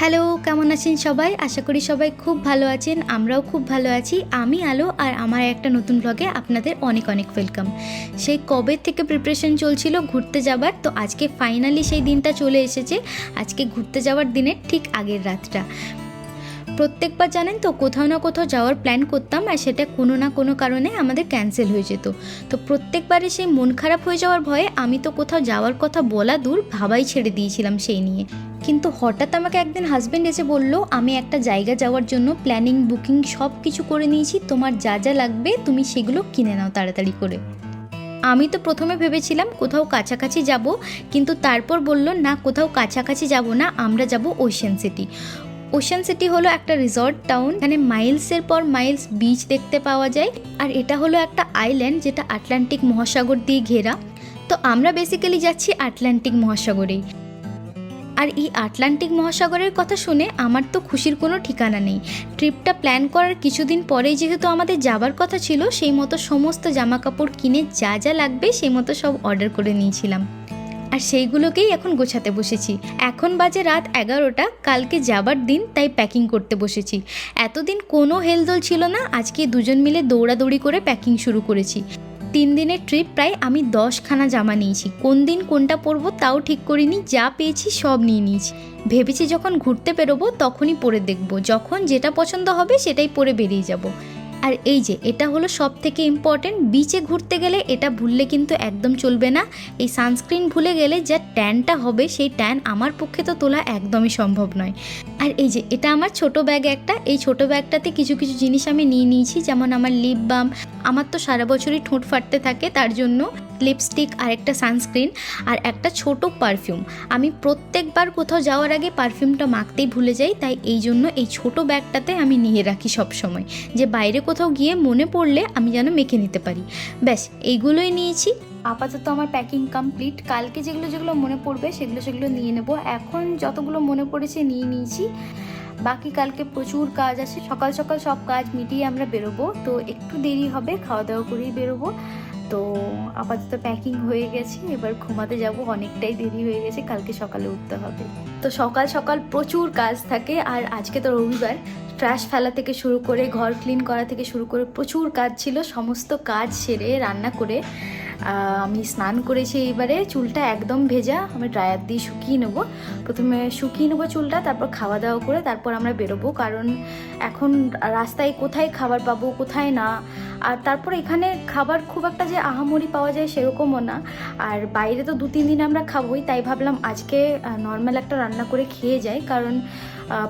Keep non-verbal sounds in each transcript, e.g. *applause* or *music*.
Hello, কেমন আছেন সবাই? আশা করি সবাই খুব ভালো আছেন, আমরাও খুব ভালো আছি। আমি আলো আর আমার একটা নতুন ব্লগে আপনাদের অনেক অনেক ওয়েলকাম সেই কবে থেকে প্রিপারেশন চলছিল ঘুরতে যাবার, তো আজকে ফাইনালি সেই দিনটা চলে এসেছে। আজকে ঘুরতে যাওয়ার দিনের ঠিক আগের রাতটা। প্রত্যেকবার জানেন তো, কোথাও না কোথাও যাওয়ার প্ল্যান করতাম আর সেটা কোনো না কোনো কারণে আমাদের ক্যান্সেল হয়ে যেত। তো প্রত্যেকবারে সেই মন খারাপ হয়ে যাওয়ার ভয়ে আমি তো কোথাও যাওয়ার কথা বলা দূর ভাবাই ছেড়ে দিয়েছিলাম সেই নিয়ে। কিন্তু হঠাৎ আমাকে একদিন হাজব্যান্ড এসে বলল, আমি একটা জায়গা যাওয়ার জন্য প্ল্যানিং বুকিং সব কিছু করে নিয়েছি, তোমার যা যা লাগবে তুমি সেগুলো কিনে নাও তাড়াতাড়ি করে। আমি তো প্রথমে ভেবেছিলাম কোথাও কাছাকাছি যাব, কিন্তু তারপর বলল, না, কোথাও কাছাকাছি যাব না, আমরা যাব ওশেন সিটি ওশেন সিটি হলো একটা রিসর্ট টাউন এখানে মাইলসের পর মাইলস বিচ দেখতে পাওয়া যায়, আর এটা হলো একটা আইল্যান্ড যেটা আটলান্টিক মহাসাগর দিয়ে ঘেরা। তো আমরা বেসিক্যালি যাচ্ছি আটলান্টিক মহাসাগরেই। আর এই আটলান্টিক মহাসাগরের কথা শুনে আমার তো খুশির কোনো ঠিকানা নেই। ট্রিপটা প্ল্যান করার কিছুদিন পরেই যেহেতু আমাদের যাবার কথা ছিল, সেই মতো সমস্ত জামা কাপড় কিনে যা যা লাগবে সেই মতো সব অর্ডার করে নিয়েছিলাম। আর সেইগুলোকেই এখন গোছাতে বসেছি। এখন বাজে রাত এগারোটা, কালকে যাবার দিন, তাই প্যাকিং করতে বসেছি। এতদিন কোনো হেলদোল ছিল না, আজকে দুজন মিলে দৌড়াদৌড়ি করে প্যাকিং শুরু করেছি। তিন দিনের ট্রিপ প্রায় আমি দশখানা জামা নিয়েছি। কোন দিন কোনটা পরবো তাও ঠিক করিনি, যা পেয়েছি সব নিয়ে নিয়েছি। ভেবেছি যখন ঘুরতে বেরোবো তখনই পরে দেখব, যখন যেটা পছন্দ হবে সেটাই পরে বেরিয়ে যাব। আর এই যে, এটা হলো সব থেকে ইম্পর্টেন্ট বিচে ঘুরতে গেলে এটা ভুললে কিন্তু একদম চলবে না। এই সানস্ক্রিন ভুলে গেলে যা ট্যানটা হবে, সেই ট্যান আমার পক্ষে তো তোলা একদমই সম্ভব নয়। আর এই যে, এটা আমার ছোট ব্যাগ একটা, এই ছোট ব্যাগটাতে কিছু কিছু জিনিস আমি নিয়ে নিয়েছি, যেমন আমার লিপ বাম আমার তো সারা বছরই ঠোঁট ফাটতে থাকে, তার জন্য লিপস্টিক আর একটা সানস্ক্রিন আর একটা ছোট পারফিউম আমি প্রত্যেকবার কোথাও যাওয়ার আগে পারফিউমটা মাখতেই ভুলে যাই, তাই এই জন্য এই ছোট ব্যাগটাতে আমি নিয়ে রাখি সব সময় যে বাইরে কোথাও গিয়ে মনে পড়লে আমি যেন মেখে নিতে পারি। ব্যাস, এইগুলোই নিয়েছি। আপাতত আমার প্যাকিং কমপ্লিট কালকে যেগুলো যেগুলো মনে পড়বে, সেগুলো সেগুলো নিয়ে নেব। এখন যতগুলো মনে পড়েছে নিয়ে নিয়েছি। বাকি কালকে প্রচুর কাজ আছে। সকাল সকাল সব কাজ মিটিয়ে আমরা বেরোবো। তো একটু দেরি হবে, খাওয়া দাওয়া করেই বেরোবো। তো আপাতত প্যাকিং হয়ে গেছে, এবার ঘুমাতে যাব, অনেকটাই দেরি হয়ে গেছে, কালকে সকালে উঠতে হবে। তো সকাল সকাল প্রচুর কাজ থাকে, আর আজকে তো রবিবার ট্র্যাশ ফেলা থেকে শুরু করে, ঘর ক্লিন করা থেকে শুরু করে প্রচুর কাজ ছিল, সমস্ত কাজ সেরে রান্না করে আমি স্নান করেছি এইবারে, চুলটা একদম ভেজা, আমি ড্রায়ার দিয়ে শুকিয়ে নেব। প্রথমে শুকিয়ে নেব চুলটা, তারপর খাওয়া দাওয়া করে, তারপর আমরা বেরোবো, কারণ এখন রাস্তায় কোথায় খাবার পাবো, কোথায় না আর তারপর এখানে খাবার খুব একটা যে আহামরি পাওয়া যায় সেরকমও না। আর বাইরে তো দু তিন দিন আমরা খাবোই, তাই ভাবলাম আজকে নর্মাল একটা রান্না করে খেয়ে যাই, কারণ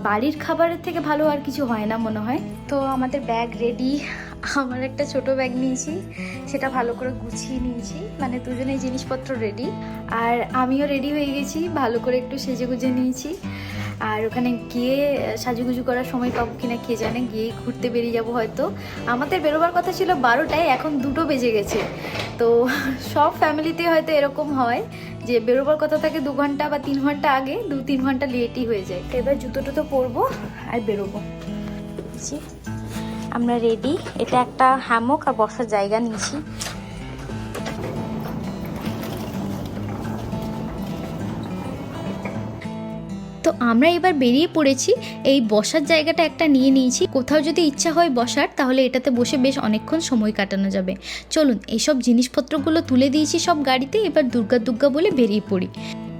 বাড়ির খাবারের থেকে ভালো আর কিছু হয় না মনে হয়। তো আমাদের ব্যাগ রেডি আমার একটা ছোট ব্যাগ নিয়েছি, সেটা ভালো করে গুছিয়ে নিয়েছি মানে দুজনেই জিনিসপত্র রেডি আর আমিও রেডি হয়ে গেছি, ভালো করে একটু সেজে গুজে নিয়েছি। আর ওখানে গিয়ে সাজুগুজু করার সময় পাবো কিনা কে জানে গিয়ে ঘুরতে বেরিয়ে যাব হয়তো। আমাদের বেরোবার কথা ছিল বারোটায়, এখন দুটো বেজে গেছে। তো *laughs* সব ফ্যামিলিতে হয়তো এরকম হয় যে বেরোবার কথা থাকে দু ঘণ্টা বা তিন ঘণ্টা আগে দু তিন ঘণ্টা লেটই হয়ে যায়। এবার জুতো টুতো পরবো আর বেরোবো। আমরা রেডি এটা একটা হ্যামক আর বসার জায়গা নিয়েছি। তো আমরা এবার বেরিয়ে পড়েছি। এই বসার জায়গাটা একটা নিয়ে নিয়েছি। কোথাও যদি ইচ্ছা হয় বসার, তাহলে এটাতে বসে বেশ অনেকক্ষণ সময় কাটানো যাবে। চলুন এইসব জিনিসপত্রগুলো তুলে দিয়েছি সব গাড়িতে। এবার দুর্গা দুর্গা বলে বেরিয়ে পড়ি।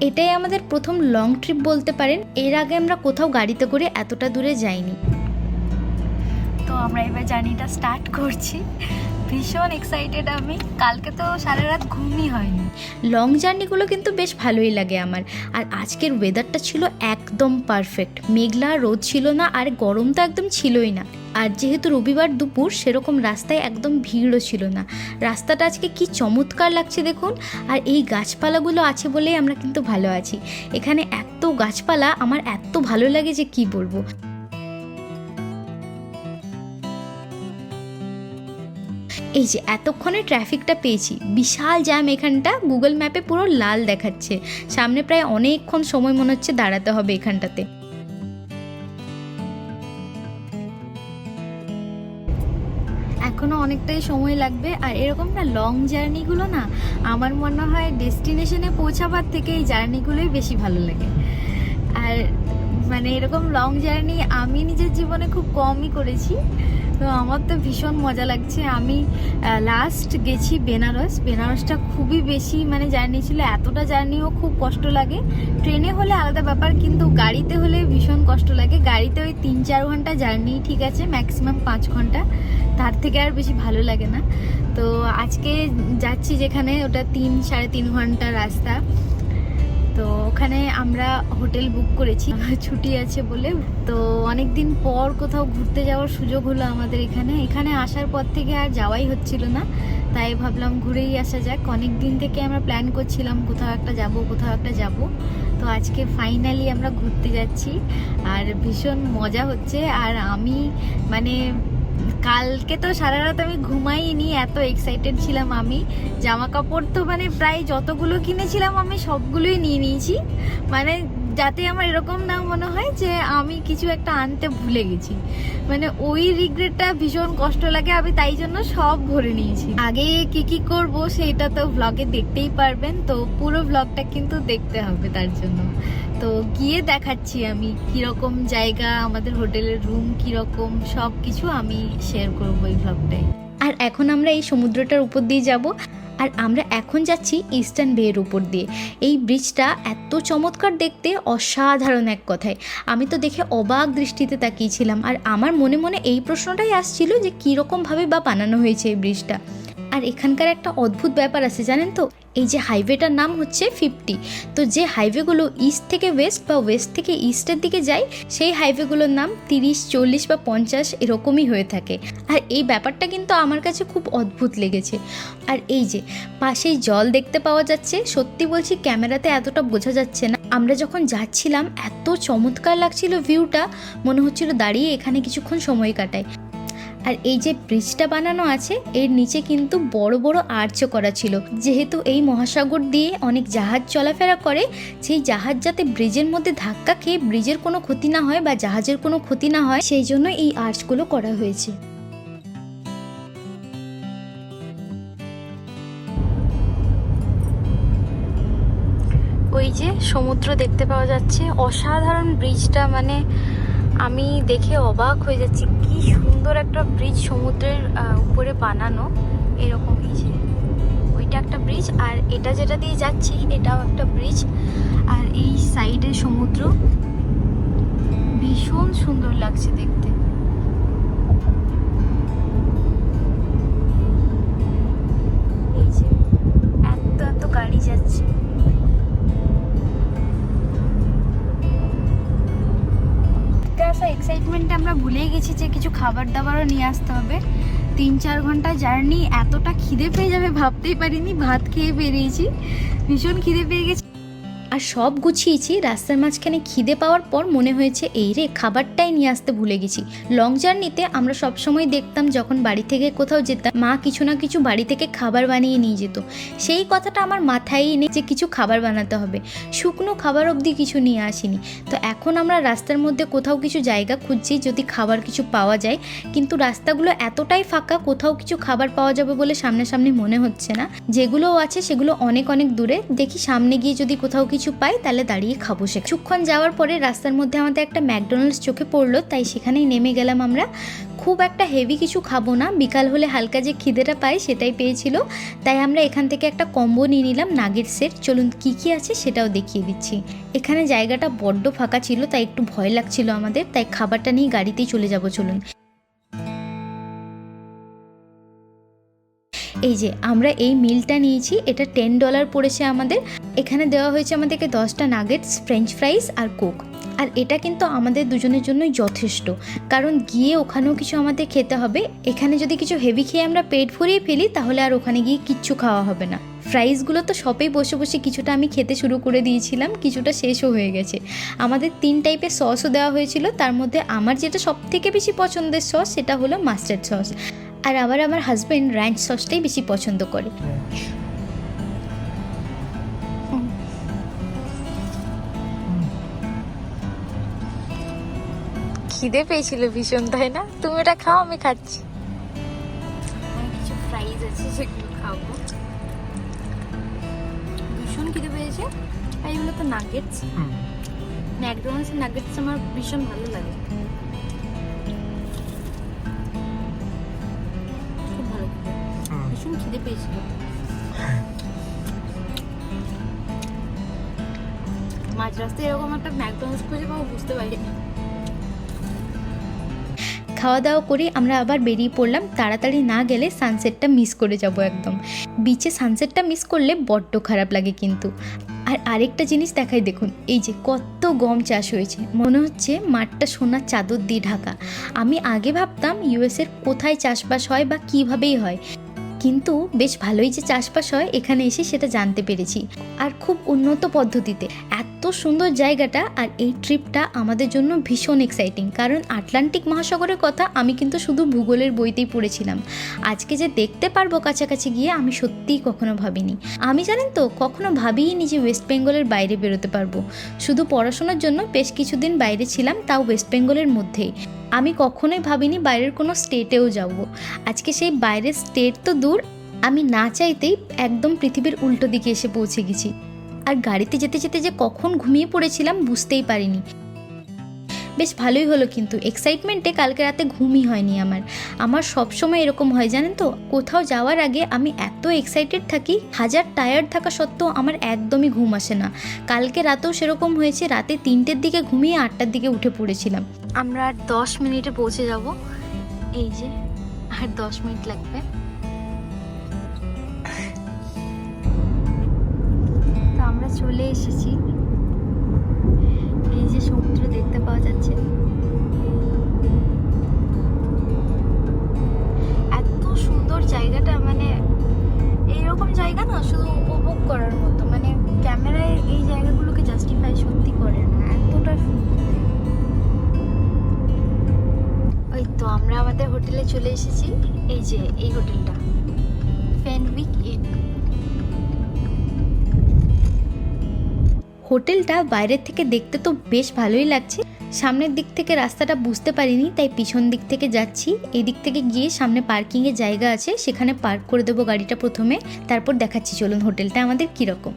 এটাই আমাদের প্রথম লং ট্রিপ বলতে পারেন। এর আগে আমরা কোথাও গাড়িতে করে এতটা দূরে যাইনি। আমরা এবার জার্নিটা স্টার্ট করছি। ভীষণ এক্সাইটেড আমি। কালকে তো সারা রাত ঘুমই হয়নি। লং জার্নিগুলো কিন্তু বেশ ভালোই লাগে আমার। আর আজকের ওয়েদারটা ছিল একদম পারফেক্ট মেঘলা, রোদ ছিল না, আর গরম তো একদম ছিলই না। আর যেহেতু রবিবার দুপুর, সেরকম রাস্তায় একদম ভিড়ও ছিল না। রাস্তাটা আজকে কি চমৎকার লাগছে দেখুন। আর এই গাছপালাগুলো আছে বলেই আমরা কিন্তু ভালো আছি। এখানে এত গাছপালা, আমার এত ভালো লাগে যে কি বলব। এই যে এতক্ষণে ট্রাফিকটা পেয়েছি। বিশাল জ্যাম এখানটা। গুগল ম্যাপে পুরো লাল দেখাচ্ছে। সামনে প্রায় অনেকক্ষণ সময় মনে হচ্ছে দাঁড়াতে হবে এখানটাতে। এখনও অনেকটাই সময় লাগবে। আর এরকম না লং জার্নিগুলো না, আমার মনে হয় ডেস্টিনেশনে পৌঁছাবার থেকে এই জার্নিগুলোই বেশি ভালো লাগে। আর মানে এরকম লং জার্নি আমি নিজের জীবনে খুব কমই করেছি। তো আমার তো ভীষণ মজা লাগছে। আমি লাস্ট গেছি বেনারস। বেনারসটা খুবই বেশি মানে জার্নি ছিল। এতটা জার্নিও খুব কষ্ট লাগে। ট্রেনে হলে আলাদা ব্যাপার, কিন্তু গাড়িতে হলে ভীষণ কষ্ট লাগে। গাড়িতে ওই তিন চার ঘণ্টা জার্নি ঠিক আছে ম্যাক্সিমাম পাঁচ ঘণ্টা। তার থেকে আর বেশি ভালো লাগে না। তো আজকে যাচ্ছি যেখানে, ওটা তিন, সাড়ে তিন ঘণ্টা রাস্তা। তো ওখানে আমরা হোটেল বুক করেছি। *laughs* ছুটি আছে বলে। তো অনেক দিন পর কোথাও ঘুরতে যাওয়ার সুযোগ হলো আমাদের এখানে। এখানে আসার পর থেকে আর যাওয়াই হচ্ছিল না। তাই ভাবলাম ঘুরেই আসা যাক। অনেক দিন থেকে আমরা প্ল্যান করছিলাম কোথাও একটা যাব, কোথাও একটা যাব। তো আজকে ফাইনালি আমরা ঘুরতে যাচ্ছি। আর ভীষণ মজা হচ্ছে। আর আমি মানে কালকে তো সারা রাত আমি ঘুমাইনি, এত এক্সাইটেড ছিলাম আমি। জামা কাপড় তো মানে প্রায় যতগুলো কিনেছিলাম আমি সবগুলোই নিয়ে নিয়েছি। মানে যাতে আমার এরকম না মনে হয় যে আমি কিছু একটা আনতে ভুলে গেছি। মানে ওই রিগ্রেটটা ভীষণ কষ্ট লাগে, আমি তাই জন্য সব ভরে নিয়েছি। আগে কি কি করব সেটা তো ব্লগে দেখতেই পারবেন, তো পুরো ব্লগটা কিন্তু দেখতে হবে তার জন্য। তো গিয়ে দেখাচ্ছি আমি কীরকম জায়গা, আমাদের হোটেলের রুম কীরকম সব কিছু আমি শেয়ার করব এই ব্লগটাই আর এখন আমরা এই সমুদ্রটার উপর দিয়ে যাব, আর আমরা এখন যাচ্ছি ইস্টার্ন বেয়ের উপর দিয়ে। এই ব্রিজটা এত চমৎকার দেখতে, অসাধারণ এক কথায়। আমি তো দেখে অবাক দৃষ্টিতে তাকিয়েছিলাম, আর আমার মনে মনে এই প্রশ্নটাই আসছিল যে কীরকমভাবে বা বানানো হয়েছে এই ব্রিজটা আর এখানকার একটা অদ্ভুত ব্যাপার আছে, জানেন তো? এই যে হাইওয়েটার নাম হচ্ছে ফিফটি। তো যে হাইওয়েগুলো ইস্ট থেকে ওয়েস্ট বা ওয়েস্ট থেকে ইস্টের দিকে যায়, সেই হাইওয়েগুলোর নাম তিরিশ, চল্লিশ বা পঞ্চাশ এরকমই হয়ে থাকে। আর এই ব্যাপারটা কিন্তু আমার কাছে খুব অদ্ভুত লেগেছে। আর এই যে পাশেই জল দেখতে পাওয়া যাচ্ছে, সত্যি বলছি ক্যামেরাতে এতটা বোঝা যাচ্ছে না। আমরা যখন যাচ্ছিলাম, এত চমৎকার লাগছিল ভিউটা, মনে হচ্ছিল দাঁড়িয়ে এখানে কিছুক্ষণ সময় কাটাই। আর এই যে ব্রিজটা বানানো আছে, এর নিচে কিন্তু বড় বড় আর্চও করা ছিল। যেহেতু এই মহাসাগর দিয়ে অনেক জাহাজ চলাফেরা করে, সেই জাহাজ যাতে ব্রিজের মধ্যে ধাক্কা খেয়ে ব্রিজের কোনো ক্ষতি না হয় বা জাহাজের কোনো ক্ষতি না হয়, সেই জন্য এই আর্চগুলো করা হয়েছে। ওই যে সমুদ্র দেখতে পাওয়া যাচ্ছে। অসাধারণ ব্রিজটা মানে আমি দেখে অবাক হয়ে যাচ্ছি, কি সুন্দর একটা ব্রিজ সমুদ্রের উপরে বানানো। এরকম কিছু ওইটা একটা ব্রিজ আর এটা যেটা দিয়ে যাচ্ছি, এটাও একটা ব্রিজ আর এই সাইডে সমুদ্র, ভীষণ সুন্দর লাগছে দেখতে। গেছি যে কিছু খাবার দাবারও নিয়ে আসতে হবে। তিন চার ঘণ্টা জার্নি, এতটা খিদে পেয়ে যাবে ভাবতেই পারিনি। ভাত খেয়ে বেরিয়েছি। ভীষণ খিদে পেয়ে গেছি। আর সব গুছিয়েছি, রাস্তার মাঝখানে খিদে পাওয়ার পর মনে হয়েছে, এই রে, খাবারটাই নিয়ে আসতে ভুলে গেছি। লং জার্নিতে আমরা সবসময় দেখতাম যখন বাড়ি থেকে কোথাও যেতাম, মা কিছু না কিছু বাড়ি থেকে খাবার বানিয়ে নিয়ে যেত। সেই কথাটা আমার মাথায় নেই যে কিছু খাবার বানাতে হবে, শুকনো খাবার অবধি কিছু নিয়ে আসিনি। তো এখন আমরা রাস্তার মধ্যে কোথাও কিছু জায়গা খুঁজছি, যদি খাবার কিছু পাওয়া যায়, কিন্তু রাস্তাগুলো এতটাই ফাঁকা, কোথাও কিছু খাবার পাওয়া যাবে বলে সামনাসামনি মনে হচ্ছে না। যেগুলোও আছে, সেগুলো অনেক অনেক দূরে। দেখি সামনে গিয়ে যদি কোথাও কিছু পাই, তাহলে দাঁড়িয়ে খাব সে। কিছুক্ষণ যাওয়ার পরে রাস্তার মধ্যে আমাদের একটা ম্যাকডোনাল্ডস চোখে পড়ল, তাই সেখানেই নেমে গেলাম আমরা। খুব একটা হেভি কিছু খাব না, বিকাল হলে হালকা যে খিদেটা পাই সেটাই পেয়েছিল। তাই আমরা এখান থেকে একটা কম্বো নিয়ে নিলাম নাগের সেট চলুন কি কি আছে সেটাও দেখিয়ে দিচ্ছি। এখানে জায়গাটা বড্ড ফাঁকা ছিল, তাই একটু ভয় লাগছিল আমাদের, তাই খাবারটা নিয়ে গাড়িতেই চলে যাব, চলুন। এই যে, আমরা এই মিলটা নিয়েছি, এটা টেন ডলার পড়েছে আমাদের। এখানে দেওয়া হয়েছে আমাদেরকে দশটা নাগেটস ফ্রেঞ্চ ফ্রাইস আর কোক আর এটা কিন্তু আমাদের দুজনের জন্যই যথেষ্ট। কারণ গিয়ে ওখানেও কিছু আমাদের খেতে হবে। এখানে যদি কিছু হেভি খেয়ে আমরা পেট ভরিয়ে ফেলি, তাহলে আর ওখানে গিয়ে কিচ্ছু খাওয়া হবে না। ফ্রাইসগুলো তো শপেই বসে বসে কিছুটা আমি খেতে শুরু করে দিয়েছিলাম, কিছুটা শেষও হয়ে গেছে। আমাদের তিন টাইপের সসও দেওয়া হয়েছিল। তার মধ্যে আমার যেটা সব থেকে বেশি পছন্দের সস সেটা হলো মাস্টার্ড সস আর আবার আমার হাজব্যান্ড র্যাঞ্চ সসটাই বেশি পছন্দ করে। খিদে পেয়েছিল ভীষণ তাই না? তুমি এটা খাও আমি খাচ্ছি। কিছু ফ্রাইজ আছে সেগুলো খাব। ভীষণ খিদে পেয়েছে। আর এগুলো তো নাগেটস ম্যাকডোনাল্ডসের নাগেটস আমার ভীষণ ভালো লাগে। খিদে পেয়েছিল এরকম একটা ম্যাকডোনাল্ডস খুঁজে পাবো বুঝতে খাওয়া দাওয়া করে আমরা আবার বেরিয়ে পড়লাম। তাড়াতাড়ি না গেলে সানসেটটা মিস করে যাব একদম। বিচে সানসেটটা মিস করলে বড্ড খারাপ লাগে কিন্তু। আর আরেকটা জিনিস দেখাই দেখুন, এই যে কত গম চাষ হয়েছে। মনে হচ্ছে মাঠটা সোনার চাদর দিয়ে ঢাকা। আমি আগে ভাবতাম ইউএসের কোথায় চাষবাস হয় বা কীভাবেই হয়। কিন্তু বেশ ভালোই যে চাষবাস হয় এখানে এসে সেটা জানতে পেরেছি। আর খুব উন্নত পদ্ধতিতে। এত সুন্দর জায়গাটা আর এই ট্রিপটা আমাদের জন্য ভীষণ এক্সাইটিং কারণ আটলান্টিক মহাসাগরের কথা আমি কিন্তু শুধু ভূগোলের বইতেই পড়েছিলাম। আজকে যে দেখতে পারব কাছাকাছি গিয়ে আমি সত্যিই কখনো ভাবিনি। আমি জানেন তো, কখনো ভাবিনি যে ওয়েস্ট বেঙ্গলের বাইরে বেরোতে পারব। শুধু পড়াশোনার জন্য বেশ কিছুদিন বাইরে ছিলাম, তাও ওয়েস্ট বেঙ্গলের মধ্যেই। আমি কখনোই ভাবিনি বাইরের কোনো স্টেটেও যাব। আজকে সেই বাইরের স্টেট তো দূর, আমি না চাইতেই একদম পৃথিবীর উল্টো দিকে এসে পৌঁছে গেছি। আর গাড়িতে যেতে যেতে যে কখন ঘুমিয়ে পড়েছিলাম বুঝতেই পারিনি। বেশ ভালোই হলো কিন্তু। এক্সাইটমেন্টে কালকে রাতে ঘুমই হয়নি আমার। আমার সব সময় এরকম হয়, জানেন তো? কোথাও যাওয়ার আগে আমি এত এক্সাইটেড থাকি, হাজার টায়ার্ড থাকা সত্ত্বেও আমার একদমই ঘুম আসে না। কালকে রাতেও সেরকম হয়েছে, রাতে তিনটের দিকে ঘুমিয়ে আটটার দিকে উঠে পড়েছিলাম। আমরা আর দশ মিনিটে পৌঁছে যাব। এই যে, আর দশ মিনিট লাগবে। যে এই হোটেলটা। ফেনউইক ইন হোটেলটা বাইরের থেকে দেখতে তো বেশ ভালোই লাগছে। সামনের দিক থেকে রাস্তাটা বুঝতে পারিনি, তাই পিছন দিক থেকে যাচ্ছি। এই দিক থেকে গিয়ে সামনে পার্কিংয়ের জায়গা আছে, সেখানে পার্ক করে দেবো গাড়িটা প্রথমে। তারপর দেখাচ্ছি, চলুন হোটেলটা আমাদের কীরকম।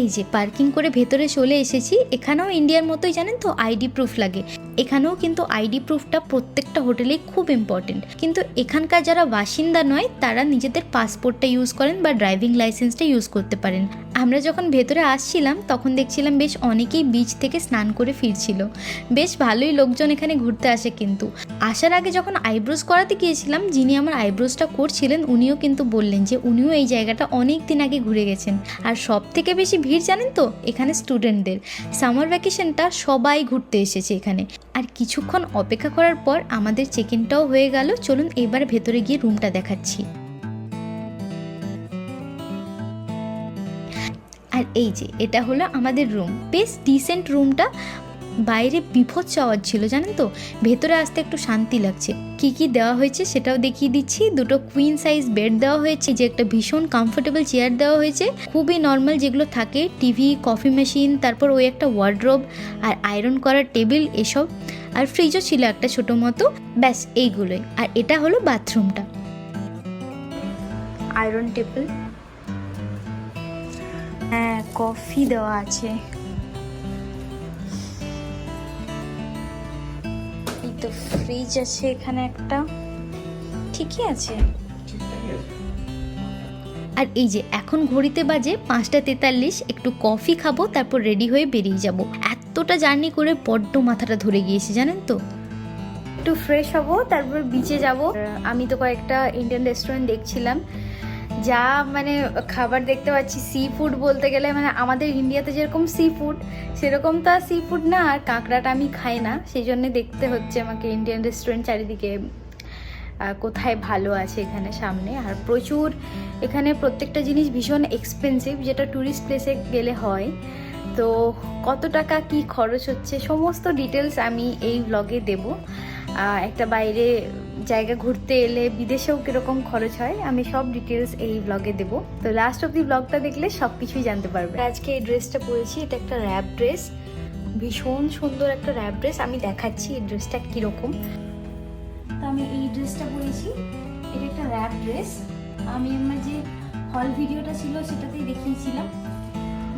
এই যে, পার্কিং করে ভেতরে চলে এসেছি। এখানেও ইন্ডিয়ার মতোই, জানেন তো আইডি প্রুফ লাগে। এখানেও কিন্তু আইডি প্রুফটা প্রত্যেকটা হোটেলেই খুব ইম্পর্টেন্ট কিন্তু এখানকার যারা বাসিন্দা নয়, তারা নিজেদের পাসপোর্টটা ইউজ করেন বা ড্রাইভিং লাইসেন্সটা ইউজ করতে পারেন। আমরা যখন ভেতরে আসছিলাম, তখন দেখছিলাম বেশ অনেকেই বিচ থেকে স্নান করে ফিরছিল। বেশ ভালোই লোকজন এখানে ঘুরতে আসে কিন্তু। আসার আগে যখন আইব্রোজ করাতে গিয়েছিলাম, যিনি আমার আইব্রোজটা করছিলেন, উনিও কিন্তু বললেন যে উনিও এই জায়গাটা অনেক দিন আগে ঘুরে গেছেন। আর সব থেকে বেশি ভিড় জানেন তো? এখানে স্টুডেন্টদের সামার ভ্যাকেশনটা সবাই ঘুরতে এসেছে এখানে। আর কিছুক্ষণ অপেক্ষা করার পর আমাদের চেক ইনটাও হয়ে গেল। চলুন এবার ভেতরে গিয়ে রুমটা দেখাচ্ছি। আর এই যে, এটা হলো আমাদের রুম বেশ ডিসেন্ট রুমটা বাইরে বিভৎস আওয়াজ ছিল, জানেন তো? ভেতরে আসতে একটু শান্তি লাগছে। কি কি দেওয়া হয়েছে সেটাও দেখিয়ে দিচ্ছি। দুটো কুইন সাইজ বেড দেওয়া হয়েছে, যে একটা ভীষণ কমফোর্টেবল চেয়ার দেওয়া হয়েছে। খুবই নর্মাল যেগুলো থাকে টিভি কফি মেশিন তারপর ওই একটা ওয়ার্ড্রোব আর আয়রন করার টেবিল এসব। আর ফ্রিজও ছিল একটা ছোটো মতো। ব্যাস, এইগুলোই। আর এটা হলো বাথরুমটা আয়রন টেবিল হ্যাঁ কফি দেওয়া আছে। তো ফ্রিজ আছে এখানে একটা। ঠিকই আছে। আর এই যে এখন ঘড়িতে বাজে পাঁচটা তেতাল্লিশ একটু কফি খাব তারপর রেডি হয়ে বেরিয়ে যাব। এতটা জার্নি করে বড্ড মাথাটা ধরে গিয়েছে জানেন তো? একটু ফ্রেশ হব তারপর বিচে যাব। আমি তো কয়েকটা ইন্ডিয়ান রেস্টুরেন্ট দেখছিলাম। যা মানে খাবার দেখতে পাচ্ছি সি ফুড বলতে গেলে মানে আমাদের ইন্ডিয়াতে যেরকম সি ফুড সেরকম তো আর সি ফুড না, আর কাঁকড়াটা আমি খাই না। সেই জন্য দেখতে হচ্ছে আমাকে ইন্ডিয়ান রেস্টুরেন্ট চারিদিকে কোথায় ভালো আছে এখানে সামনে। আর প্রচুর এখানে প্রত্যেকটা জিনিস ভীষণ এক্সপেন্সিভ যেটা ট্যুরিস্ট প্লেসে গেলে হয়। তো কত টাকা কি খরচ হচ্ছে, সমস্ত ডিটেলস আমি এই ব্লগে দেব। একটা বাইরে জায়গা ঘুরতে এলে বিদেশেও কীরকম খরচ হয়, আমি সব ডিটেলস এই ব্লগে দেব। তো লাস্ট অব দি ব্লগটা দেখলে সব কিছুই জানতে পারবে। আজকে এই ড্রেসটা পরেছি, এটা একটা র্যাপ ড্রেস ভীষণ সুন্দর একটা র্যাপ ড্রেস আমি দেখাচ্ছি এই ড্রেসটা কীরকম। তো আমি এই ড্রেসটা পরেছি, এটা একটা র্যাপ ড্রেস আমি আমার যে হল ভিডিওটা ছিল সেটাতেই দেখিয়েছিলাম।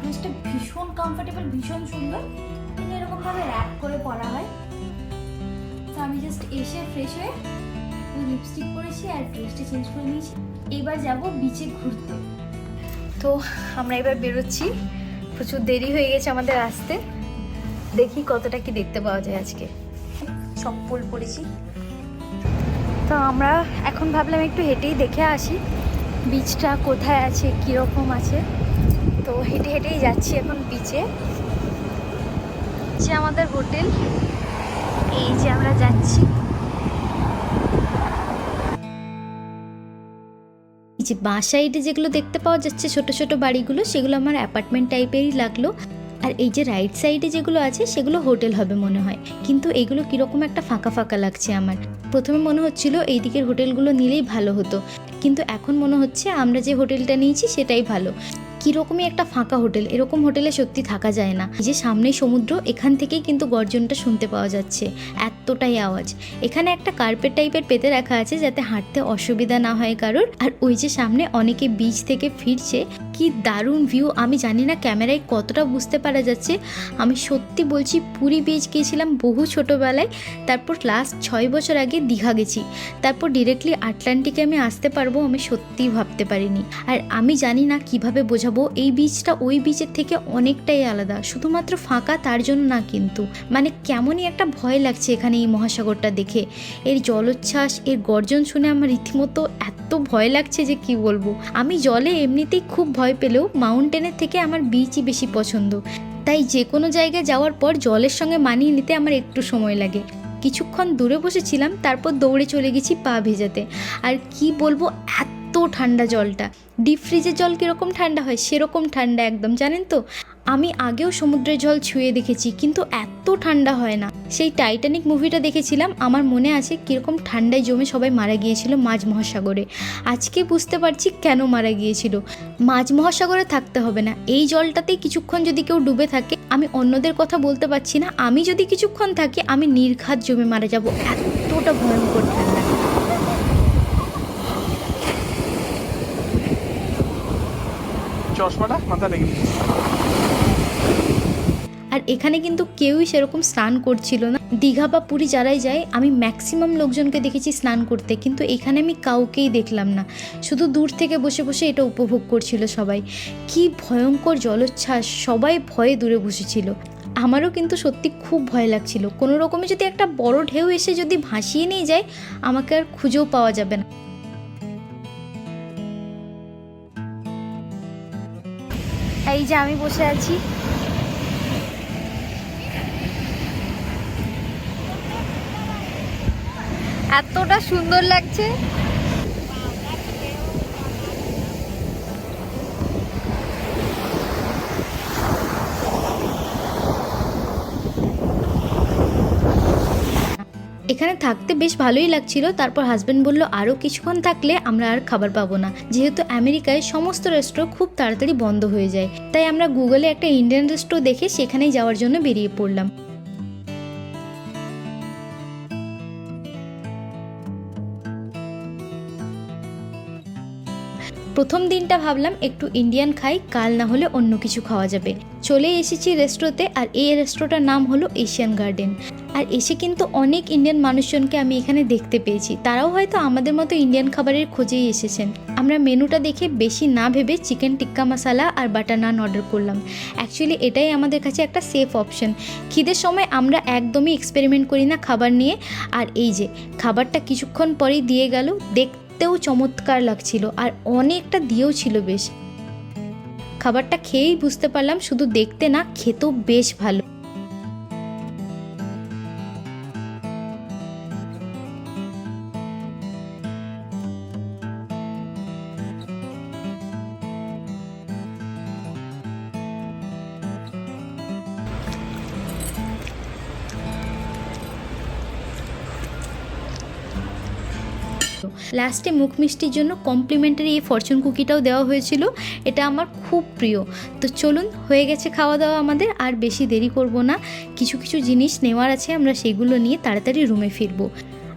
ড্রেসটা ভীষণ কমফোর্টেবল ভীষণ সুন্দর। এরকমভাবে র্যাপ করে পরা হয়। তো আমি জাস্ট এসে ফ্রেশ হয়ে লিপস্টিক পরেছি আর ড্রেসটা চেঞ্জ করে নিয়েছি। এবার যাব বিচে ঘুরতে। তো আমরা এবার বেরোচ্ছি। প্রচুর দেরি হয়ে গেছে আমাদের আসতে। দেখি কতটা কি দেখতে পাওয়া যায় আজকে। চপ্পল পরেছি তো আমরা এখন ভাবলাম একটু হেঁটেই দেখে আসি। বিচটা কোথায় আছে, কীরকম আছে। তো হেঁটে হেঁটেই যাচ্ছি এখন বিচে যে আমাদের হোটেল। এই যে আমরা যাচ্ছি। যে বাঁ সাইডে যেগুলো দেখতে পাওয়া যাচ্ছে ছোট ছোট বাড়িগুলো, সেগুলো আমার অ্যাপার্টমেন্ট টাইপেরই লাগল। আর এই যে রাইট সাইডে যেগুলো আছে, সেগুলো হোটেল হবে মনে হয়। কিন্তু এগুলো কীরকম একটা ফাঁকা ফাঁকা লাগছে আমার। প্রথমে মনে হচ্ছিল এই দিকের হোটেলগুলো নিলেই ভালো হতো। কিন্তু এখন মনে হচ্ছে আমরা যে হোটেলটা নিয়েছি, সেটাই ভালো। কীরকমই একটা ফাঁকা হোটেল, এরকম হোটেলে সত্যি থাকা যায় না। যে সামনেই সমুদ্র, এখান থেকেই কিন্তু গর্জনটা শুনতে পাওয়া যাচ্ছে, এতটাই আওয়াজ। এখানে একটা কার্পেট টাইপের পেতে রাখা আছে যাতে হাঁটতে অসুবিধা না হয় কারোর। আর ওই যে সামনে অনেকে বিচ থেকে ফিরছে, কি দারুণ ভিউ আমি জানি না ক্যামেরায় কতটা বুঝতে পারা যাচ্ছে। আমি সত্যি বলছি, পুরী বিচ গিয়েছিলাম বহু ছোটোবেলায়, তারপর লাস্ট ছয় বছর আগে দীঘা গেছি। তারপর ডিরেক্টলি আটলান্টিকে আমি আসতে পারব, আমি সত্যিই ভাবতে পারিনি। আর আমি জানি না কীভাবে বোঝাবো এই বিচটা ওই বিচের থেকে অনেকটাই আলাদা। শুধুমাত্র ফাঁকা তার জন্য না কিন্তু। মানে কেমনই একটা ভয় লাগছে এখানে এই মহাসাগরটা দেখে। এর জলোচ্ছ্বাস, এর গর্জন শুনে আমার রীতিমতো এত ভয় লাগছে যে কি বলব। আমি জলে এমনিতেই খুব ভয় পেলেও মাউন্টেনের থেকে আমার বিচই বেশি পছন্দ। তাই যে কোনো জায়গায় যাওয়ার পর জলের সঙ্গে মানিয়ে নিতে আমার একটু সময় লাগে। কিছুক্ষণ দূরে বসেছিলাম, তারপর দৌড়ে চলে গেছি পা ভেজাতে। আর কি বলব, এত ঠান্ডা জলটা। ডিপ ফ্রিজের জল কীরকম ঠান্ডা হয়? সেরকম ঠান্ডা একদম, জানেন তো? আমি আগেও সমুদ্রের জল ছুঁয়ে দেখেছি, কিন্তু এত ঠান্ডা হয় না। সেই টাইটানিক মুভিটা দেখেছিলাম, আমার মনে আছে কীরকম ঠান্ডায় জমে সবাই মারা গিয়েছিল মাঝ মহাসাগরে। আজকে বুঝতে পারছি কেন মারা গিয়েছিল। মাঝ মহাসাগরে থাকতে হবে না। এই জলটাতেই কিছুক্ষণ যদি কেউ ডুবে থাকে, আমি অন্যদের কথা বলতে পারছি না। আমি যদি কিছুক্ষণ থাকি, আমি নির্ঘাত জমে মারা যাব। এতটা ভয়ঙ্কর ঠান্ডা। চশমাটা মাথা লেগে আর এখানে কিন্তু কেউই সেরকম স্নান করছিল না। দীঘা বা পুরী যারাই যায়, আমি ম্যাক্সিমাম লোকজনকে দেখেছি স্নান করতে, কিন্তু এখানে আমি কাউকেই দেখলাম না। শুধু দূর থেকে বসে বসে এটা উপভোগ করছিল সবাই। কি ভয়ঙ্কর জলোচ্ছ্বাস, সবাই ভয়ে দূরে বসেছিল। আমারও কিন্তু সত্যি খুব ভয় লাগছিল। কোনো রকমে যদি একটা বড় ঢেউ এসে যদি ভাসিয়ে নিয়ে যায়, আমাকে আর খুঁজেও পাওয়া যাবে না। এই যে আমি বসে আছি। এতটা সুন্দর লাগছে। এখানে থাকতে বেশ ভালোই লাগছিল। তারপর হাজব্যান্ড বলল আরও কিছুক্ষণ থাকলে আমরা আর খাবার পাবো না। যেহেতু আমেরিকায় সমস্ত রেস্টুরেন্ট খুব তাড়াতাড়ি বন্ধ হয়ে যায়। তাই আমরা গুগলে একটা ইন্ডিয়ান রেস্টুরেন্ট দেখে সেখানেই যাওয়ার জন্য বেরিয়ে পড়লাম। প্রথম দিনটা ভাবলাম একটু ইন্ডিয়ান খাই, কাল না হলে অন্য কিছু খাওয়া যাবে। চলে এসেছি রেস্টোতে আর এই রেস্টোটার নাম হলো এশিয়ান গার্ডেন আর এসে কিন্তু অনেক ইন্ডিয়ান মানুষজনকে আমি এখানে দেখতে পেয়েছি। তারাও হয়তো আমাদের মতো ইন্ডিয়ান খাবারের খোঁজেই এসেছেন। আমরা মেনুটা দেখে বেশি না ভেবে চিকেন টিক্কা মশালা আর বাটার নান অর্ডার করলাম। অ্যাকচুয়ালি এটাই আমাদের কাছে একটা সেফ অপশন খিদের সময় আমরা একদমই এক্সপেরিমেন্ট করি না খাবার নিয়ে। আর এই যে, খাবারটা কিছুক্ষণ পরেই দিয়ে গেল। দেখতেও চমৎকার লাগছিল আর অনেকটা দিয়েও ছিল বেশ। খাবারটা খেয়েই বুঝতে পারলাম, শুধু দেখতে না, খেতেও বেশ ভালো। লাস্টে মুখ মিষ্টির জন্য কমপ্লিমেন্টারি এই ফরচুন কুকিটাও দেওয়া হয়েছিল। এটা আমার খুব প্রিয়। তো চলুন, হয়ে গেছে খাওয়া দাওয়া আমাদের, আর বেশি দেরি করব না। কিছু কিছু জিনিস নেওয়ার আছে, আমরা সেগুলো নিয়ে তাড়াতাড়ি রুমে ফিরবো।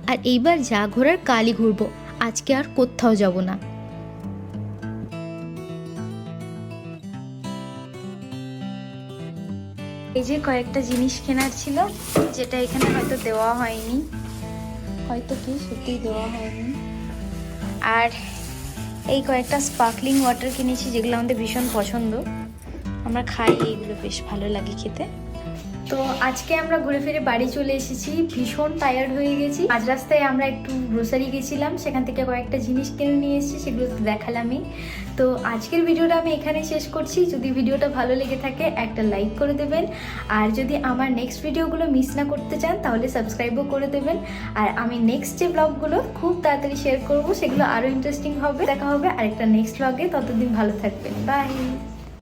আর এইবার যা ঘোরার কালই ঘুরবো। আজকে আর কোথাও যাব না। এই যে কয়েকটা জিনিস কেনার ছিল, যেটা এখানে হয়তো দেওয়া হয়নি। হয়তো কি, সত্যিই দেওয়া হয়নি। আর এই কয়েকটা স্পার্কলিং ওয়াটার কিনেছি যেগুলো আমাদের ভীষণ পছন্দ। আমরা খাই এইগুলো বেশ ভালো লাগে খেতে। তো আজকে আমরা ঘুরে ফিরে বাড়ি চলে এসেছি। ভীষণ টায়ার্ড হয়ে গেছি। আজ রাস্তায় আমরা একটু গ্রোসারি গেছিলাম। সেখান থেকে কয়েকটা জিনিস কিনে নিয়ে এসেছি, সেগুলো দেখালামই। তো আজকের ভিডিওটা আমি এখানে শেষ করছি। যদি ভিডিওটা ভালো লেগে থাকে, একটা লাইক করে দেবেন। আর যদি আমার নেক্সট ভিডিওগুলো মিস না করতে চান, তাহলে সাবস্ক্রাইবও করে দেবেন। আর আমি নেক্সট যে ব্লগগুলো খুব তাড়াতাড়ি শেয়ার করব, সেগুলো আরও ইন্টারেস্টিং হবে। দেখা হবে আরেকটা নেক্সট ব্লগে ততদিন ভালো থাকবেন। বাই